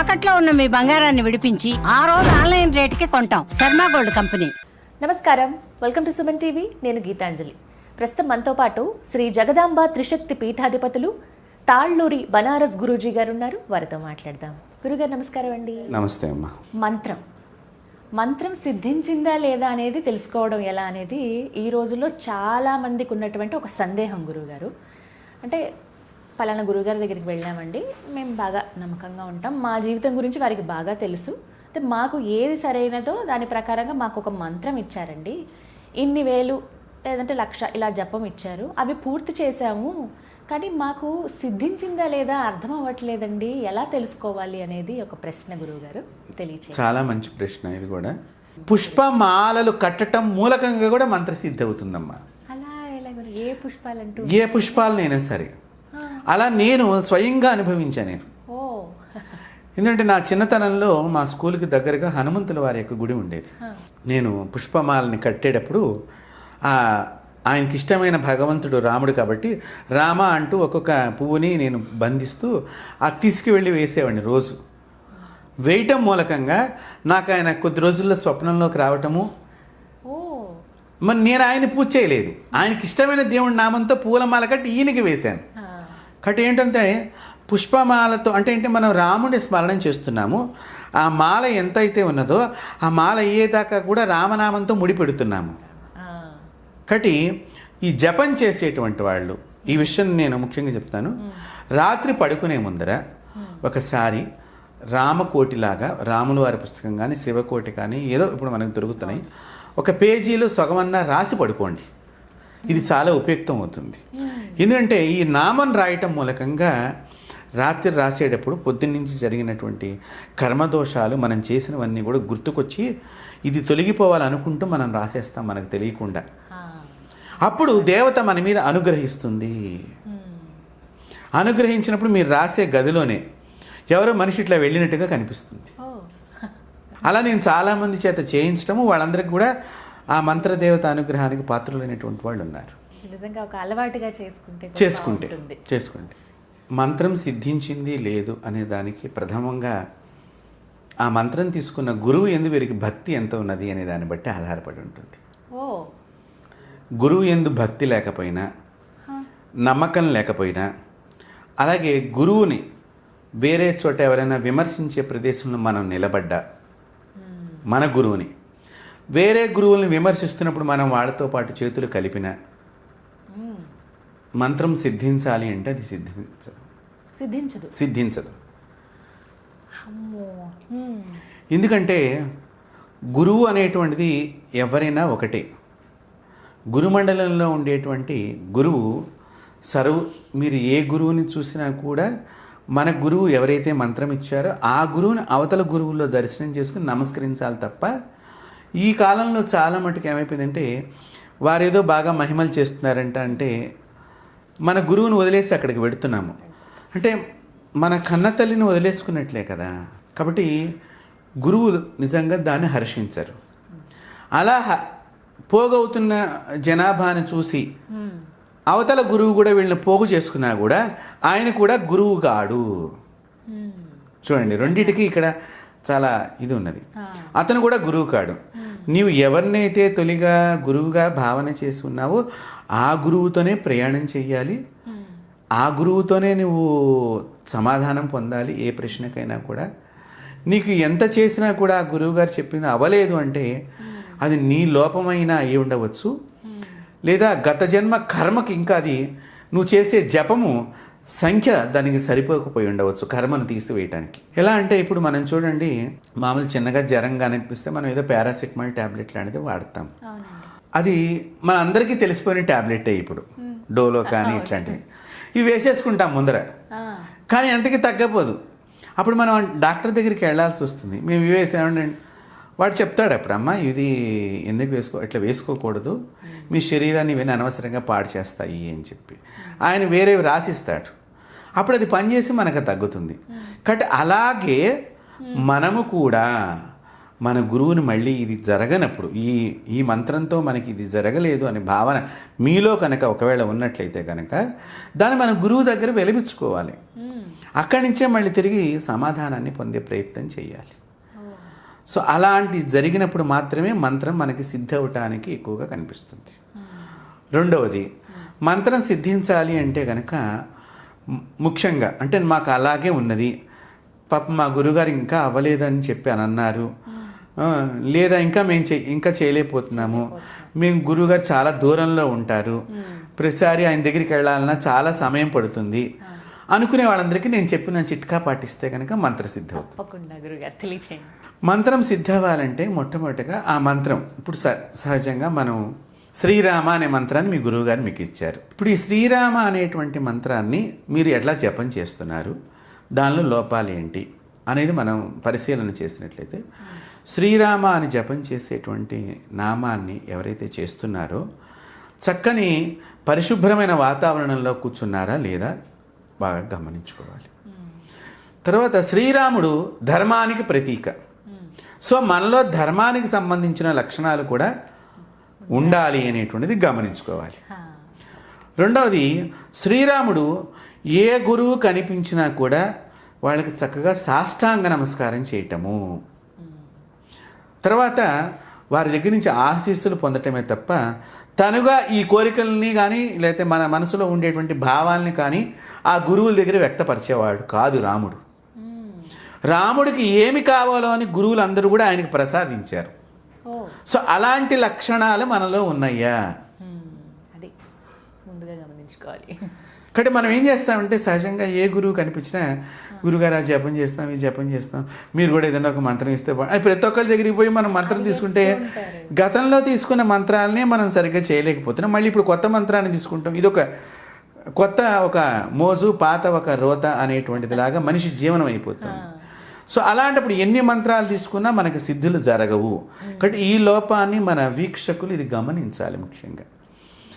తాకట్లో ఉన్న మీ బంగారాన్ని విడిపించి ఆ రోజు ఆన్లైన్ రేటుకి కొంటాం. Sharma gold company. నమస్కారం. Welcome to Suman TV. నేను గీతాంజలి. ప్రస్తుతం మనతో పాటు శ్రీ జగదాంబ త్రిశక్తి పీఠాధిపతులు తాళ్ళూరి బనారస్ గురూజీ గారు ఉన్నారు వారితో మాట్లాడదాం. గురుగారు నమస్కారం అండి. నమస్తే అమ్మా. మంత్రం. మంత్రం సిద్ధించిందా లేదా అనేది తెలుసుకోవడం ఎలా అనేది ఈ రోజుల్లో చాలా మందికి ఉన్నటువంటి ఒక సందేహం గురువుగారు అంటే పలానా గురువుగారి దగ్గరికి వెళ్ళామండి. మేము బాగా నమ్మకంగా ఉంటాం. మా జీవితం గురించి వారికి బాగా తెలుసు. అయితే మాకు ఏది సరైనదో దాని ప్రకారంగా మాకు ఒక మంత్రం ఇచ్చారండి. ఇన్ని వేలు లేదంటే లక్ష ఇలా జపం ఇచ్చారు. అవి పూర్తి చేశాము. కానీ మాకు సిద్ధించిందా లేదా అర్థం అవ్వట్లేదండి. ఎలా తెలుసుకోవాలి అనేది ఒక ప్రశ్న గురువుగారు తెలియచే చాలా మంచి ప్రశ్న ఇది కూడా. పుష్పమాలలు కట్టటం మూలకంగా కూడా మంత్రసిద్ధి అవుతుందమ్మా. అలా ఎలా ఏ పుష్పాలంటూ? ఏ పుష్పాలనైనా సరే. అలా నేను స్వయంగా అనుభవించాను నేను. ఎందుకంటే నా చిన్నతనంలో మా స్కూల్కి దగ్గరగా హనుమంతుల వారి యొక్క గుడి ఉండేది. నేను పుష్పమాలని కట్టేటప్పుడు ఆ ఆయనకి ఇష్టమైన భగవంతుడు రాముడు కాబట్టి రామ అంటూ ఒక్కొక్క పువ్వుని నేను బంధిస్తూ అది తీసుకువెళ్ళి వేసేవాడిని రోజు. వేయటం మూలకంగా నాకు ఆయన కొద్ది రోజుల్లో స్వప్నంలోకి రావటము. మరి నేను ఆయన పూజ చేయలేదు. ఆయనకి ఇష్టమైన దేవుడి నామంతో పూలమాల కట్టి ఈయనకి వేశాను. ఆ, కాబట్టి ఏంటంటే పుష్పమాలతో అంటే ఏంటి మనం రాముడి స్మరణం చేస్తున్నాము. ఆ మాల ఎంత అయితే ఉన్నదో ఆ మాల అయ్యేదాకా కూడా రామనామంతో ముడిపెడుతున్నాము. కాబట్టి ఈ జపం చేసేటువంటి వాళ్ళు ఈ విషయం నేను ముఖ్యంగా చెప్తాను. రాత్రి పడుకునే ముందర ఒకసారి రామకోటిలాగా రాముల వారి పుస్తకం కానీ శివకోటి కానీ ఏదో ఇప్పుడు మనకు దొరుకుతున్నాయి. ఒక పేజీలో సగమన్నా రాసి పడుకోండి. ఇది చాలా ఉపయుక్తం అవుతుంది. ఎందుకంటే ఈ నామం రాయటం మూలకంగా రాత్రి రాసేటప్పుడు పొద్దున్నుంచి జరిగినటువంటి కర్మదోషాలు మనం చేసినవన్నీ కూడా గుర్తుకొచ్చి ఇది తొలగిపోవాలనుకుంటూ మనం రాసేస్తాం మనకు తెలియకుండా. అప్పుడు దేవత మన మీద అనుగ్రహిస్తుంది. అనుగ్రహించినప్పుడు మీరు రాసే గదిలోనే ఎవరో మనిషి ఇట్లా వెళ్ళినట్టుగా కనిపిస్తుంది. అలా నేను చాలామంది చేత చేయించడము వాళ్ళందరికీ కూడా ఆ మంత్రదేవత అనుగ్రహానికి పాత్రులైనటువంటి వాళ్ళు ఉన్నారు నిజంగా ఒక అలవాటుగా చేసుకుంటే చేసుకుంటే. చేసుకుంటే. మంత్రం సిద్ధించింది లేదు అనే దానికి ప్రథమంగా ఆ మంత్రం తీసుకున్న గురువు ఎందు వీరికి భక్తి ఎంత ఉన్నది అనే దాన్ని బట్టి ఆధారపడి ఉంటుంది. ఓ. గురువు ఎందు భక్తి లేకపోయినా నమ్మకం లేకపోయినా అలాగే గురువుని వేరే చోట ఎవరైనా విమర్శించే ప్రదేశంలో మనం నిలబడ్డా మన గురువుని వేరే గురువుల్ని విమర్శిస్తున్నప్పుడు మనం వాళ్ళతో పాటు చేతులు కలిపిన మంత్రం సిద్ధించాలి అంటే అది సిద్ధించదు. సిద్ధించదు. సిద్ధించదు. ఎందుకంటే గురువు అనేటువంటిది ఎవరైనా ఒకటే. గురుమండలంలో ఉండేటువంటి గురువు సర్వ మీరు ఏ గురువుని చూసినా కూడా మన గురువు ఎవరైతే మంత్రం ఇచ్చారో ఆ గురువుని అవతల గురువుల్లో దర్శనం చేసుకుని నమస్కరించాలి తప్ప ఈ కాలంలో చాలా మటుకు ఏమైపోయిందంటే వారేదో బాగా మహిమలు చేస్తున్నారంట అంటే మన గురువుని వదిలేసి అక్కడికి వెడుతున్నాము. అంటే మన కన్న తల్లిని వదిలేసుకున్నట్లే కదా. కాబట్టి గురువు నిజంగా దాన్ని హర్షించరు. అలా పోగవుతున్న జనాభాను చూసి అవతల గురువు కూడా వీళ్ళని పోగు చేసుకున్నా కూడా ఆయన కూడా గురువు గాడు చూడండి రెండిటికి ఇక్కడ చాలా ఇది ఉన్నది. అతను కూడా గురువు కాడు. నీవు ఎవరినైతే తొలిగా గురువుగా భావన చేసి ఉన్నావో ఆ గురువుతోనే ప్రయాణం చెయ్యాలి. ఆ గురువుతోనే నువ్వు సమాధానం పొందాలి ఏ ప్రశ్నకైనా కూడా. నీకు ఎంత చేసినా కూడా ఆ గురువు గారు చెప్పింది అవ్వలేదు అంటే అది నీ లోపమైనా అయి ఉండవచ్చు. లేదా గత జన్మ కర్మకి ఇంకా అది నువ్వు చేసే జపము సంఖ్య దానికి సరిపోకపోయి ఉండవచ్చు కర్మను తీసివేయటానికి. ఎలా అంటే ఇప్పుడు మనం చూడండి మామూలు చిన్నగా జ్వరంగా అనిపిస్తే మనం ఏదో పారాసిటమాల్ ట్యాబ్లెట్ లాంటిది వాడతాం. అది మన అందరికీ తెలిసిపోయిన ట్యాబ్లెటే ఇప్పుడు. డోలో కానీ ఇట్లాంటివి. ఇవి వేసేసుకుంటాం ముందర. కానీ ఎంతకి తగ్గపోదు అప్పుడు మనం డాక్టర్ దగ్గరికి వెళ్ళాల్సి వస్తుంది. మేము ఇవి వేసామండి వాడు చెప్తాడు అప్పుడు అమ్మ ఇది ఎందుకు వేసుకో ఇట్లా వేసుకోకూడదు. మీ శరీరాన్ని ఇవన్నీ అనవసరంగా పాడు చేస్తాయి అని చెప్పి. ఆయన వేరేవి రాసిస్తాడు. అప్పుడు అది పనిచేసి మనకు తగ్గుతుంది. కాబట్టి అలాగే మనము కూడా మన గురువుని మళ్ళీ ఇది జరగనప్పుడు ఈ ఈ మంత్రంతో మనకి ఇది జరగలేదు అనే భావన మీలో కనుక ఒకవేళ ఉన్నట్లయితే కనుక దాన్ని మన గురువు దగ్గర వెలిపించుకోవాలి. అక్కడి నుంచే మళ్ళీ తిరిగి సమాధానాన్ని పొందే ప్రయత్నం చేయాలి. సో అలాంటి జరిగినప్పుడు మాత్రమే మంత్రం మనకి సిద్ధవటానికి ఎక్కువగా కనిపిస్తుంది. రెండవది మంత్రం సిద్ధించాలి అంటే కనుక ముఖ్యంగా అంటే మాకు అలాగే ఉన్నది. పాప మా గురుగారు ఇంకా అవ్వలేదని చెప్పి అని అన్నారు. లేదా ఇంకా మేము చే ఇంకా చేయలేకపోతున్నాము. మేము గురువుగారు చాలా దూరంలో ఉంటారు. ప్రతిసారి ఆయన దగ్గరికి వెళ్ళాలన్నా చాలా సమయం పడుతుంది. అనుకునే వాళ్ళందరికీ నేను చెప్పిన చిట్కా పాటిస్తే కనుక గురుగారు తెలియచేయండి. మంత్రం సిద్ధవ్వాలంటే మొట్టమొదటిగా ఆ మంత్రం. ఇప్పుడు సహజంగా మనం శ్రీరామ అనే మంత్రాన్ని మీ గురువుగారు మీకు ఇచ్చారు. ఇప్పుడు ఈ శ్రీరామ అనేటువంటి మంత్రాన్ని మీరు ఎట్లా జపం చేస్తున్నారు? దానిలో లోపాలు ఏంటి? అనేది మనం పరిశీలన చేసినట్లయితే శ్రీరామ అని జపం చేసేటువంటి నామాన్ని ఎవరైతే చేస్తున్నారో చక్కని పరిశుభ్రమైన వాతావరణంలో కూర్చున్నారా లేదా బాగా గమనించుకోవాలి. తర్వాత శ్రీరాముడు ధర్మానికి ప్రతీక. సో మనలో ధర్మానికి సంబంధించిన లక్షణాలు కూడా ఉండాలి అనేటువంటిది గమనించుకోవాలి. రెండవది శ్రీరాముడు ఏ గురువు కనిపించినా కూడా వాళ్ళకి చక్కగా సాష్టాంగ నమస్కారం చేయటము. తర్వాత వారి దగ్గర నుంచి ఆశీస్సులు పొందటమే తప్ప తనుగా ఈ కోరికల్ని కానీ లేకపోతే మన మనసులో ఉండేటువంటి భావాల్ని కానీ ఆ గురువుల దగ్గర వ్యక్తపరిచేవాడు కాదు రాముడు. రాముడికి ఏమి కావాలో అని గురువులు అందరూ కూడా ఆయనకు ప్రసాదించారు. సో అలాంటి లక్షణాలు మనలో ఉన్నాయా. అది. ముందుగా గమనించుకోవాలి. కాబట్టి మనం ఏం చేస్తామంటే సహజంగా ఏ గురువు కనిపించినా గురుగారు ఆ జపం చేస్తాం ఈ జపం చేస్తాం మీరు కూడా ఏదైనా ఒక మంత్రం ఇస్తే బా-" అది ప్రతి ఒక్కరి దగ్గరికి పోయి మనం మంత్రం తీసుకుంటే గతంలో తీసుకున్న మంత్రాలనే మనం సరిగ్గా చేయలేకపోతున్నాం. మళ్ళీ ఇప్పుడు కొత్త మంత్రాన్ని తీసుకుంటాం. ఇది ఒక కొత్త ఒక మోజు పాత ఒక రోత అనేటువంటిది లాగా మనిషి జీవనం అయిపోతుంది. సో అలాంటప్పుడు ఎన్ని మంత్రాలు తీసుకున్నా మనకి సిద్ధులు జరగవు. కాబట్టి ఈ లోపాన్ని మన వీక్షకులు ఇది గమనించాలి ముఖ్యంగా.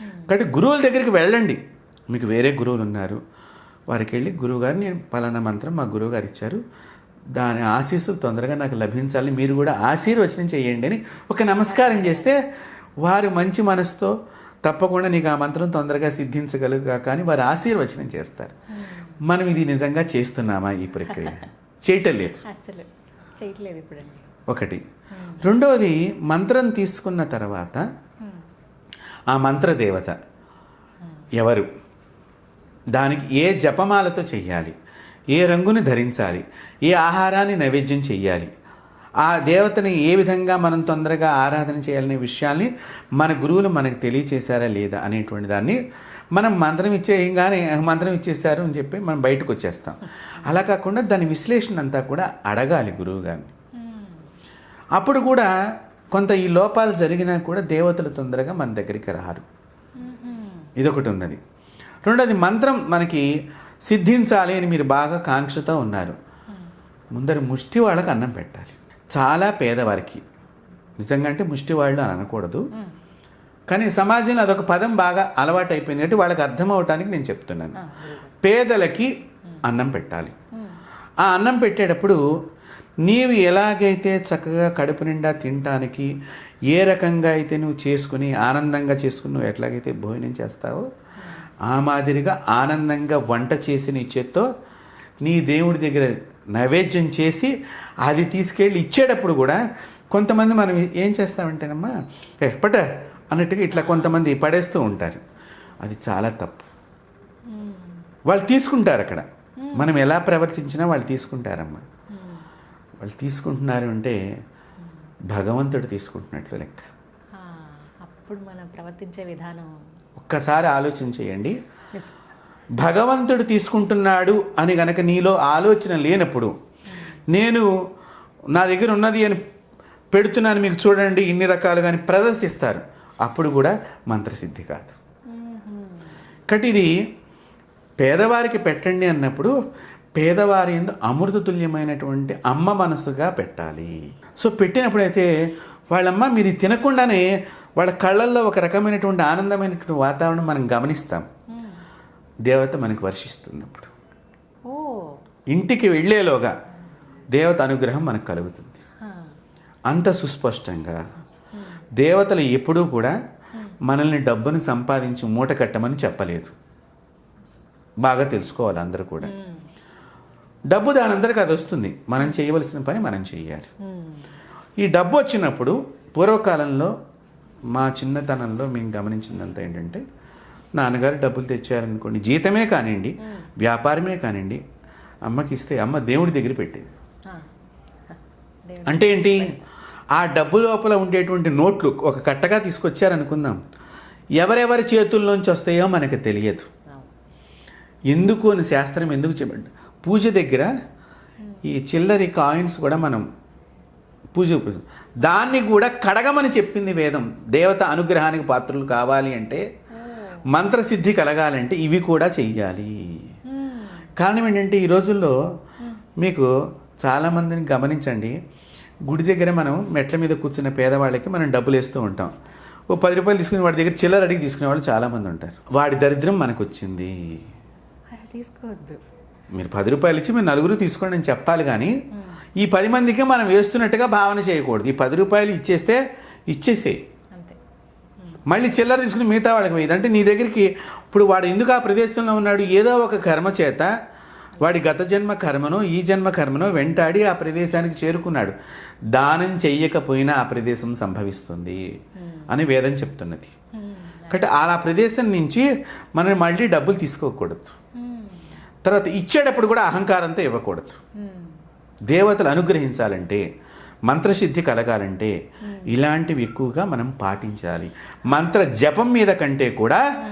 కాబట్టి గురువుల దగ్గరికి వెళ్ళండి. మీకు వేరే గురువులు ఉన్నారు. వారికి వెళ్ళి గురువుగారు నేను పలానా మంత్రం మా గురువుగారు ఇచ్చారు. దాని ఆశీస్సులు తొందరగా నాకు లభించాలి. మీరు కూడా ఆశీర్వచనం చేయండి అని ఒక నమస్కారం చేస్తే వారు మంచి మనసుతో తప్పకుండా నీకు ఆ మంత్రం తొందరగా సిద్ధించగలుగుగా కానీ వారు ఆశీర్వచనం చేస్తారు. మనం ఇది నిజంగా చేస్తున్నామా ఈ ప్రక్రియ? చేయటం లేదు. అసలు చేయట్లేదు ఇప్పుడండి. ఒకటి. రెండవది మంత్రం తీసుకున్న తర్వాత ఆ మంత్రదేవత ఎవరు? దానికి ఏ జపమాలతో చెయ్యాలి? ఏ రంగుని ధరించాలి? ఏ ఆహారాన్ని నైవేద్యం చెయ్యాలి? ఆ దేవతని ఏ విధంగా మనం తొందరగా ఆరాధన చేయాలనే విషయాల్ని మన గురువులు మనకు తెలియచేశారా లేదా అనేటువంటి దాన్ని మనం మంత్రం ఇచ్చేయంగానే మంత్రం ఇచ్చేశారు అని చెప్పి మనం బయటకు వచ్చేస్తాం. అలా కాకుండా దాని విశ్లేషణ అంతా కూడా అడగాలి గురువు గారిని. అప్పుడు కూడా కొంత ఈ లోపాలు జరిగినా కూడా దేవతలు తొందరగా మన దగ్గరికి రారు. ఇదొకటి ఉన్నది. రెండోది మంత్రం మనకి సిద్ధించాలి అని మీరు బాగా కాంక్షతో ఉన్నారు. ముందర ముష్టి వాళ్ళకి అన్నం పెట్టాలి. చాలా పేదవారికి. నిజంగా అంటే ముష్టి వాళ్ళు అని అనకూడదు. కానీ సమాజంలో అదొక పదం బాగా అలవాటు అయిపోయింది అంటే వాళ్ళకి అర్థం అవటానికి నేను చెప్తున్నాను. పేదలకి అన్నం పెట్టాలి. ఆ అన్నం పెట్టేటప్పుడు నీవు ఎలాగైతే చక్కగా కడుపు నిండా తినటానికి ఏ రకంగా అయితే నువ్వు చేసుకుని ఆనందంగా చేసుకుని నువ్వు ఎట్లాగైతే భోజనం చేస్తావో ఆ మాదిరిగా ఆనందంగా వంట చేసి నీ చేత్తో నీ దేవుడి దగ్గర నైవేద్యం చేసి అది తీసుకెళ్ళి ఇచ్చేటప్పుడు కూడా కొంతమంది మనం ఏం చేస్తామంటేనమ్మా "ఏ, పట అన్నట్టుగా ఇట్లా కొంతమంది పడేస్తూ ఉంటారు. అది చాలా తప్పు. వాళ్ళు తీసుకుంటారు అక్కడ. మనం ఎలా ప్రవర్తించినా వాళ్ళు తీసుకుంటారమ్మా. వాళ్ళు తీసుకుంటున్నారు అంటే భగవంతుడు తీసుకుంటున్నట్లు లెక్క. అప్పుడు మనం ప్రవర్తించే విధానం. ఒక్కసారి ఆలోచన చేయండి. భగవంతుడు తీసుకుంటున్నాడు అని గనక నీలో ఆలోచన లేనప్పుడు నేను నా దగ్గర ఉన్నది అని పెడుతున్నాను మీకు చూడండి ఇన్ని రకాలు కానీ ప్రదర్శిస్తారు. అప్పుడు కూడా మంత్రసిద్ధి కాదు. కాబట్టి ఇది పేదవారికి పెట్టండి అన్నప్పుడు పేదవారి ఎందు అమృతతుల్యమైనటువంటి అమ్మ మనసుగా పెట్టాలి. సో పెట్టినప్పుడైతే వాళ్ళమ్మ మీరు తినకుండానే వాళ్ళ కళ్ళల్లో ఒక రకమైనటువంటి ఆనందమైనటువంటి వాతావరణం మనం గమనిస్తాం. దేవత మనకు వర్షిస్తుంది అప్పుడు ఓ ఇంటికి వెళ్ళేలోగా దేవత అనుగ్రహం మనకు కలుగుతుంది. అంత సుస్పష్టంగా దేవతలు ఎప్పుడూ కూడా మనల్ని డబ్బును సంపాదించి మూట కట్టమని చెప్పలేదు. బాగా తెలుసుకోవాలి అందరూ కూడా. డబ్బు దానందరికి అది వస్తుంది. మనం చేయవలసిన పని మనం చేయాలి. ఈ డబ్బు వచ్చినప్పుడు పూర్వకాలంలో మా చిన్నతనంలో మేము గమనించిందంతా ఏంటంటే నాన్నగారు డబ్బులు తెచ్చారనుకోండి జీతమే కానివ్వండి వ్యాపారమే కానివ్వండి అమ్మకి ఇస్తే అమ్మ దేవుడి దగ్గర పెట్టేది. అంటే ఏంటి? ఆ డబ్బు లోపల ఉండేటువంటి నోట్లు ఒక కట్టగా తీసుకొచ్చారనుకుందాం ఎవరెవరి చేతుల్లోంచి వస్తాయో మనకు తెలియదు. ఎందుకు అని శాస్త్రం ఎందుకు చెప్పండి పూజ దగ్గర ఈ చిల్లరి కాయిన్స్ కూడా మనం పూజ. దాన్ని కూడా కడగమని చెప్పింది వేదం దేవత అనుగ్రహానికి పాత్రలు కావాలి అంటే మంత్రసిద్ధి కలగాలంటే ఇవి కూడా చెయ్యాలి. కారణం ఏంటంటే ఈ రోజుల్లో మీకు చాలామందిని గమనించండి గుడి దగ్గర మనం మెట్ల మీద కూర్చున్న పేదవాళ్ళకి మనం డబ్బులు వేస్తూ ఉంటాం. ఓ పది రూపాయలు తీసుకుని వాడి దగ్గర చిల్లర అడిగి తీసుకునే వాళ్ళు చాలామంది ఉంటారు. వాడి దరిద్రం మనకు వచ్చింది తీసుకోవద్దు. మీరు పది రూపాయలు ఇచ్చి మీరు నలుగురు తీసుకోండి అని చెప్పాలి కానీ ఈ పది మందికి మనం వేస్తున్నట్టుగా భావన చేయకూడదు. ఈ పది రూపాయలు ఇచ్చేస్తే ఇచ్చేసే. అంతే. మళ్ళీ చిల్లర తీసుకుని మిగతా వాడికి వేయదు అంటే నీ దగ్గరికి ఇప్పుడు వాడు ఎందుకు ఆ ప్రదేశంలో ఉన్నాడు? ఏదో ఒక కర్మ చేత వాడి గత జన్మ కర్మను ఈ జన్మ కర్మను వెంటాడి ఆ ప్రదేశానికి చేరుకున్నాడు. దానం చెయ్యకపోయినా ఆ ప్రదేశం సంభవిస్తుంది అని వేదం చెప్తున్నది. కాబట్టి ఆ ప్రదేశం నుంచి మనం మళ్ళీ డబ్బులు తీసుకోకూడదు. తర్వాత ఇచ్చేటప్పుడు కూడా అహంకారంతో ఇవ్వకూడదు. దేవతలు అనుగ్రహించాలంటే మంత్రసిద్ధి కలగాలంటే ఇలాంటివి ఎక్కువగా మనం పాటించాలి. మంత్ర జపం మీద కంటే కూడా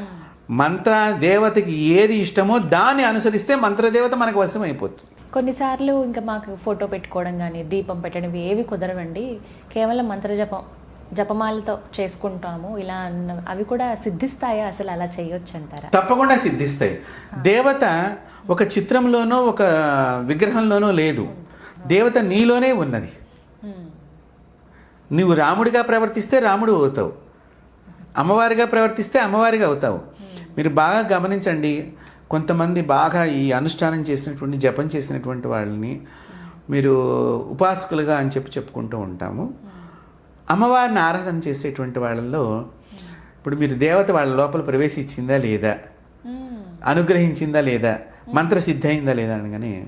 మంత్ర దేవతకి ఏది ఇష్టమో దాన్ని అనుసరిస్తే మంత్రదేవత మనకు వశం అయిపోతుంది కొన్నిసార్లు ఇంకా మాకు ఫోటో పెట్టుకోవడం కానీ దీపం పెట్టడం ఏవి కుదరవండి. కేవలం మంత్ర జపం జపమాలతో చేసుకుంటాము. ఇలా అన్న అవి కూడా సిద్ధిస్తాయా? అసలు అలా చేయొచ్చు అంటారా? తప్పకుండా సిద్ధిస్తాయి. దేవత ఒక చిత్రంలోనో ఒక విగ్రహంలోనో లేదు. దేవత నీలోనే ఉన్నది. నువ్వు రాముడిగా ప్రవర్తిస్తే రాముడు అవుతావు. అమ్మవారిగా ప్రవర్తిస్తే అమ్మవారిగా అవుతావు. మీరు బాగా గమనించండి. కొంతమంది బాగా ఈ అనుష్ఠానం చేసినటువంటి జపం చేసినటువంటి వాళ్ళని మీరు ఉపాసకులుగా అని చెప్పి చెప్పుకుంటూ ఉంటాము. అమ్మవారిని ఆరాధన చేసేటువంటి వాళ్ళల్లో ఇప్పుడు మీరు దేవత వాళ్ళ లోపల ప్రవేశించిందా లేదా. అనుగ్రహించిందా లేదా? మంత్రసిద్ధి అయిందా లేదా అనగానే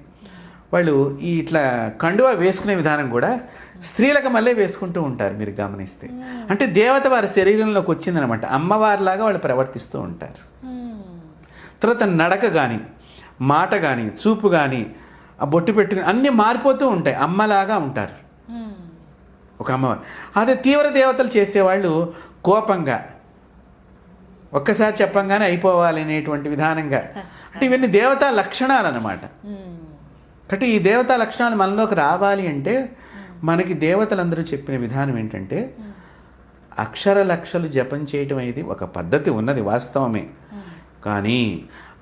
వాళ్ళు ఈ ఇట్లా కండువా వేసుకునే విధానం కూడా స్త్రీలకు మళ్ళీ వేసుకుంటూ ఉంటారు మీరు గమనిస్తే అంటే దేవత వారి శరీరంలోకి వచ్చిందనమాట అమ్మవారిలాగా వాళ్ళు ప్రవర్తిస్తూ ఉంటారు. తర్వాత నడక కానీ మాట కానీ చూపు కానీ బొట్టు పెట్టుకుని అన్నీ మారిపోతూ ఉంటాయి అమ్మలాగా ఉంటారు. ఒక అమ్మవారు అదే తీవ్ర దేవతలు చేసేవాళ్ళు కోపంగా ఒక్కసారి చెప్పంగానే అయిపోవాలి అనేటువంటి విధానంగా అంటే ఇవన్నీ దేవతా లక్షణాలు అన్నమాట మ్మ్. కాబట్టి ఈ దేవతా లక్షణాలు మనలోకి రావాలి అంటే మనకి దేవతలందరూ చెప్పిన విధానం ఏంటంటే అక్షర లక్షలు జపం చేయటం అనేది ఒక పద్ధతి ఉన్నది వాస్తవమే. కానీ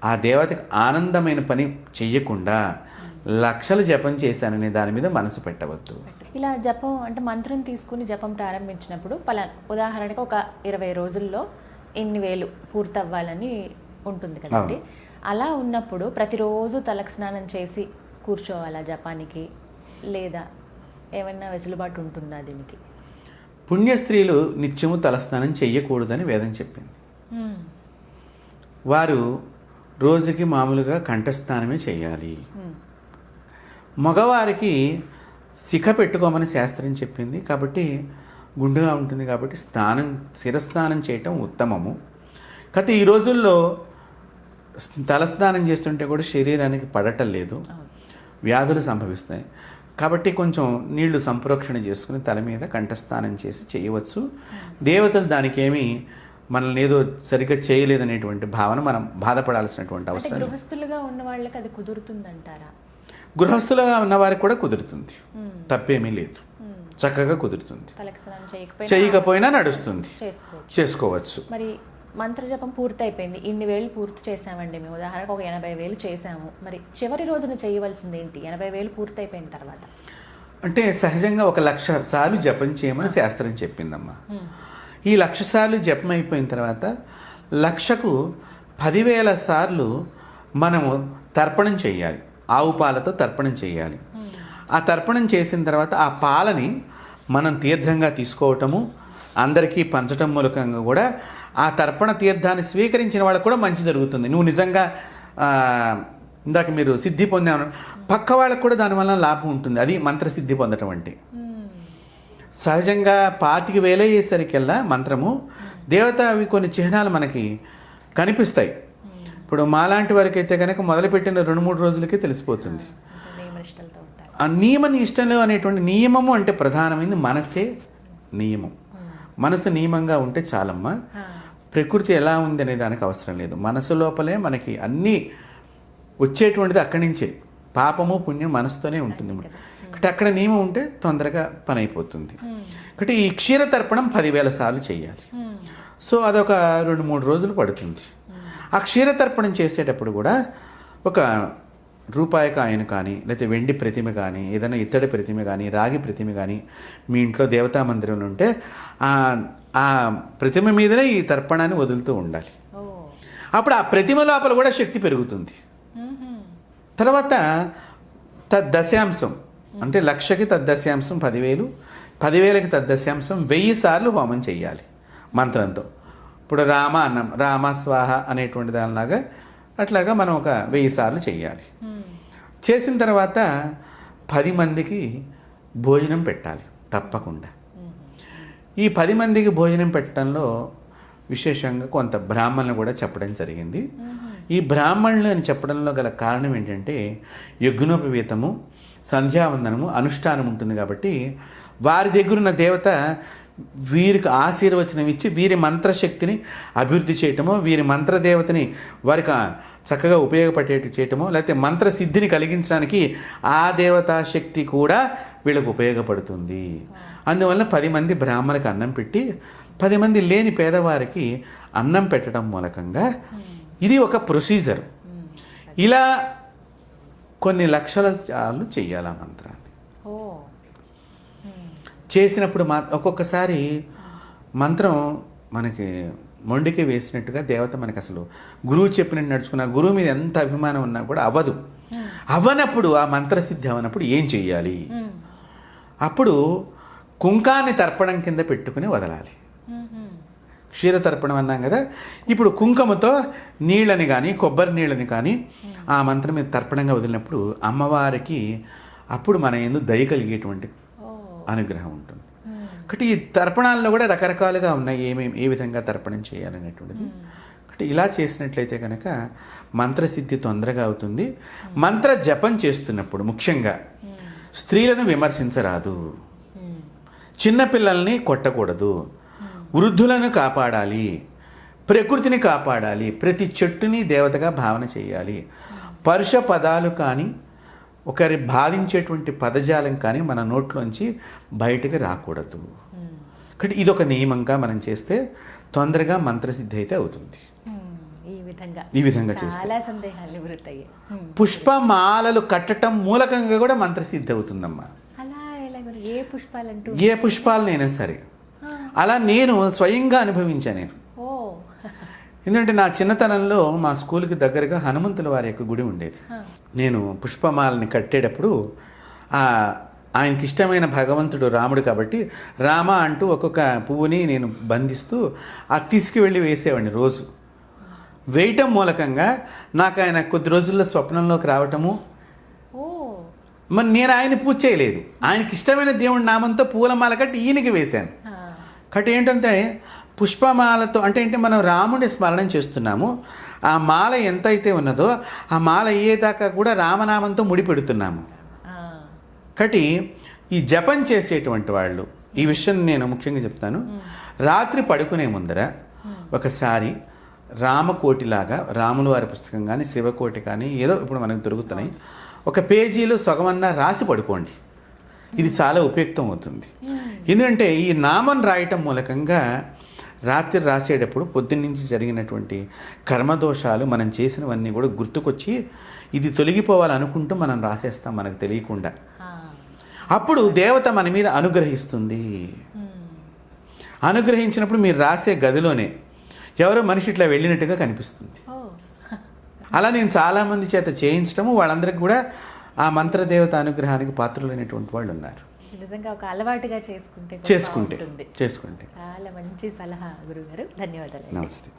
ఆ దేవతకి ఆనందమైన పని చెయ్యకుండా లక్షలు జపం చేశాననే దాని మీద మనసు పెట్టవద్దు. ఇలా జపం అంటే మంత్రం తీసుకుని జపం ప్రారంభించినప్పుడు పలా ఉదాహరణకు ఒక ఇరవై రోజుల్లో ఇన్ని వేలు పూర్తవ్వాలని ఉంటుంది కదండి. అలా ఉన్నప్పుడు ప్రతిరోజు తలకు స్నానం చేసి కూర్చోవాలా జపానికి? లేదా ఏమైనా వెసులుబాటు ఉంటుందా దీనికి? పుణ్య స్త్రీలు నిత్యము తలస్నానం చెయ్యకూడదని వేదం చెప్పింది. వారు రోజుకి మామూలుగా కంఠస్నానమే చేయాలి. మగవారికి శిఖ పెట్టుకోమని శాస్త్రం చెప్పింది కాబట్టి గుండుగా ఉంటుంది కాబట్టి స్నానం శిరస్నానం చేయటం ఉత్తమము. కాకపోతే ఈ రోజుల్లో తలస్నానం చేస్తుంటే కూడా శరీరానికి పడటం లేదు. వ్యాధులు సంభవిస్తాయి. కాబట్టి కొంచెం నీళ్ళు సంప్రోక్షణ చేసుకుని తల మీద కంఠస్నానం చేసి చేయవచ్చు. దేవతలు దానికి ఏమీ మనల్ని ఏదో సరిగ్గా చేయలేదనేటువంటి భావన మనం బాధపడాల్సినటువంటి అవసరం. గృహస్థులుగా ఉన్న వాళ్ళకి అది కుదురుతుందంటారా? గృహస్థులుగా ఉన్నవారికి కూడా కుదురుతుంది. తప్పేమీ లేదు. చక్కగా కుదురుతుంది. చేయకపోయినా నడుస్తుంది. చేసుకోవచ్చు. చేసుకోవచ్చు. మరి మంత్రజపం పూర్తి అయిపోయింది ఇన్ని వేలు పూర్తి చేసామండి మేము. ఉదాహరణకు ఒక ఎనభై వేలు చేసాము మరి చివరి రోజున చేయవలసింది ఏంటి? ఎనభై వేలు పూర్తి అయిపోయిన తర్వాత. అంటే సహజంగా ఒక లక్ష సార్లు జపం చేయమని శాస్త్రం చెప్పిందమ్మా. మ్మ్. ఈ లక్ష సార్లు జపం అయిపోయిన తర్వాత లక్షకు పదివేల సార్లు మనము తర్పణం చేయాలి ఆవు పాలతో తర్పణం చేయాలి ఆ తర్పణం చేసిన తర్వాత ఆ పాలని మనం తీర్థంగా తీసుకోవటము అందరికీ పంచటం మూలకంగా కూడా ఆ తర్పణ తీర్థాన్ని స్వీకరించిన వాళ్ళకు కూడా మంచి జరుగుతుంది. నువ్వు నిజంగా ఇందాక మీరు సిద్ధి పొందాను పక్క వాళ్ళకు కూడా దానివల్ల లాభం ఉంటుంది. అది మంత్రసిద్ధి పొందటం అంటే. సహజంగా పాతికి వేలయ్యేసరికల్లా మంత్రము దేవత అవి కొన్ని చిహ్నాలు మనకి కనిపిస్తాయి. ఇప్పుడు మాలాంటి వారికి అయితే కనుక మొదలుపెట్టిన రెండు మూడు రోజులకే తెలిసిపోతుంది. ఆ నియమ నిష్టలు అనేటువంటి నియమము అంటే ప్రధానమైనది మనసే నియమం. మనసు నియమంగా ఉంటే చాలమ్మా. ప్రకృతి ఎలా ఉంది అనే దానికి అవసరం లేదు. మనసు లోపలే మనకి అన్నీ వచ్చేటువంటిది అక్కడి నుంచే. పాపము పుణ్యం మనసుతోనే ఉంటుంది కాబట్టి అక్కడ నియమం ఉంటే తొందరగా పని అయిపోతుంది కాబట్టి ఈ క్షీర తర్పణం పదివేల సార్లు చేయాలి సో అదొక రెండు మూడు రోజులు పడుతుంది. ఆ క్షీర తర్పణం చేసేటప్పుడు కూడా ఒక రూపాయి కాయను కానీ లేకపోతే వెండి ప్రతిమ కానీ ఏదైనా ఇత్తడి ప్రతిమ కానీ రాగి ప్రతిమ కానీ మీ ఇంట్లో దేవతా మందిరంలో ఉంటే ఆ ఆ ప్రతిమ మీదనే ఈ తర్పణాన్ని వదులుతూ ఉండాలి. అప్పుడు ఆ ప్రతిమ లోపల కూడా శక్తి పెరుగుతుంది. తర్వాత తద్దశాంశం. అంటే లక్షకి తద్దశాంశం పదివేలు పదివేలకి తద్దశాంశం వెయ్యి సార్లు హోమం చేయాలి మంత్రంతో. ఇప్పుడు రామ అన్నం రామ స్వాహ అనేటువంటి దానిలాగా అట్లాగా మనం ఒక వెయ్యి సార్లు చేయాలి చేసిన తర్వాత పది మందికి భోజనం పెట్టాలి తప్పకుండా. ఈ పది మందికి భోజనం పెట్టడంలో విశేషంగా కొంత బ్రాహ్మణులు కూడా చెప్పడం జరిగింది. ఈ బ్రాహ్మణులు అని చెప్పడంలో గల కారణం ఏంటంటే యజ్ఞోపవీతము సంధ్యావందనము అనుష్ఠానం ఉంటుంది కాబట్టి వారి దగ్గరున్న దేవత వీరికి ఆశీర్వచనం ఇచ్చి వీరి మంత్రశక్తిని అభివృద్ధి చేయటమో వీరి మంత్రదేవతని వారికి చక్కగా ఉపయోగపడేట్టు చేయటమో లేకపోతే మంత్రసిద్ధిని కలిగించడానికి ఆ దేవతా శక్తి కూడా వీళ్ళకు ఉపయోగపడుతుంది. అందువల్ల పది మంది బ్రాహ్మణులకు అన్నం పెట్టి పది మంది లేని పేదవారికి అన్నం పెట్టడం మూలకంగా ఇది ఒక ప్రొసీజర్. ఇలా కొన్ని లక్షల సార్లు చెయ్యాలి ఆ మంత్రాన్ని. చేసినప్పుడు మా ఒక్కొక్కసారి మంత్రం మనకి మొండికి వేసినట్టుగా దేవత మనకి అసలు గురువు చెప్పినట్టు నడుచుకున్న గురువు మీద ఎంత అభిమానం ఉన్నా కూడా అవ్వదు. అవ్వనప్పుడు ఆ మంత్రసిద్ధి అవ్వనప్పుడు ఏం చెయ్యాలి. అప్పుడు కుంకాన్ని తర్పణం కింద పెట్టుకుని వదలాలి. క్షీర తర్పణం అన్నాం కదా? ఇప్పుడు కుంకుమతో నీళ్ళని కానీ కొబ్బరి నీళ్ళని కానీ ఆ మంత్రం మీద తర్పణంగా వదిలినప్పుడు అమ్మవారికి అప్పుడు మన ఎందు దయ కలిగేటువంటి అనుగ్రహం ఉంటుంది. మ్మ్. కాబట్టి ఈ తర్పణాల్లో కూడా రకరకాలుగా ఉన్నాయి ఏమేమి ఏ విధంగా తర్పణం చేయాలనేటువంటిది. కాబట్టి ఇలా చేసినట్లయితే కనుక మంత్రసిద్ధి తొందరగా అవుతుంది. మంత్ర జపం చేస్తున్నప్పుడు ముఖ్యంగా స్త్రీలను విమర్శించరాదు. చిన్నపిల్లల్ని కొట్టకూడదు. వృద్ధులను కాపాడాలి. ప్రకృతిని కాపాడాలి. ప్రతి చెట్టుని దేవతగా భావన చేయాలి. పరుష పదాలు కానీ ఒకరి బాధించేటువంటి పదజాలం కానీ మన నోట్లోంచి బయటకు రాకూడదు. కాబట్టి ఇది ఒక నియమంగా మనం చేస్తే తొందరగా మంత్రసిద్ధి అయితే అవుతుంది. ఈ విధంగా చేస్తే. పుష్పమాలలు కట్టడం మూలకంగా కూడా మంత్రసిద్ధి అవుతుందమ్మా? ఏ పుష్పాలనైనా సరే. అలా నేను స్వయంగా అనుభవించాను నేను ఎందుకంటే నా చిన్నతనంలో మా స్కూల్కి దగ్గరగా హనుమంతుల వారి యొక్క గుడి ఉండేది. నేను పుష్పమాలని కట్టేటప్పుడు ఆ ఆయనకి ఇష్టమైన భగవంతుడు రాముడు కాబట్టి రామ అంటూ ఒక్కొక్క పువ్వుని నేను బంధిస్తూ అది తీసుకువెళ్ళి వేసేవాడిని రోజు. వేయటం మూలకంగా నాకు ఆయన కొద్ది రోజుల్లో స్వప్నంలోకి రావటము. మరి నేను ఆయన పూజ చేయలేదు. ఆయనకి ఇష్టమైన దేవుడి నామంతో పూలమాల కట్టి ఈయనకి వేశాను. కాబట్టి ఏంటంటే పుష్పమాలతో అంటే ఏంటి మనం రాముని స్మరణం చేస్తున్నాము. ఆ మాల ఎంత అయితే ఉన్నదో ఆ మాల అయ్యేదాకా కూడా రామనామంతో ముడిపెడుతున్నాము. కాబట్టి ఈ జపం చేసేటువంటి వాళ్ళు ఈ విషయం నేను ముఖ్యంగా చెప్తాను. రాత్రి పడుకునే ముందర ఒకసారి రామకోటిలాగా రాముల వారి పుస్తకం కానీ శివకోటి కానీ ఏదో ఇప్పుడు మనకు దొరుకుతున్నాయి. ఒక పేజీలో సగమన్నా రాసి పడుకోండి. ఇది చాలా ఉపయుక్తం అవుతుంది. ఎందుకంటే ఈ నామం రాయటం మూలకంగా రాత్రి రాసేటప్పుడు పొద్దున్నుంచి జరిగినటువంటి కర్మదోషాలు మనం చేసినవన్నీ కూడా గుర్తుకొచ్చి ఇది తొలగిపోవాలనుకుంటూ మనం రాసేస్తాం మనకు తెలియకుండా. అప్పుడు దేవత మన మీద అనుగ్రహిస్తుంది. అనుగ్రహించినప్పుడు మీరు రాసే గదిలోనే ఎవరో మనిషి ఇట్లా వెళ్ళినట్టుగా కనిపిస్తుంది. అలా నేను చాలామంది చేత చేయించడము వాళ్ళందరికీ కూడా ఆ మంత్రదేవత అనుగ్రహానికి పాత్రులైనటువంటి వాళ్ళు ఉన్నారు నిజంగా ఒక అలవాటుగా చేసుకుంటే చేసుకుంటే చేసుకుంటే. చాలా మంచి సలహా గురుగారు. ధన్యవాదాలు. నమస్తే.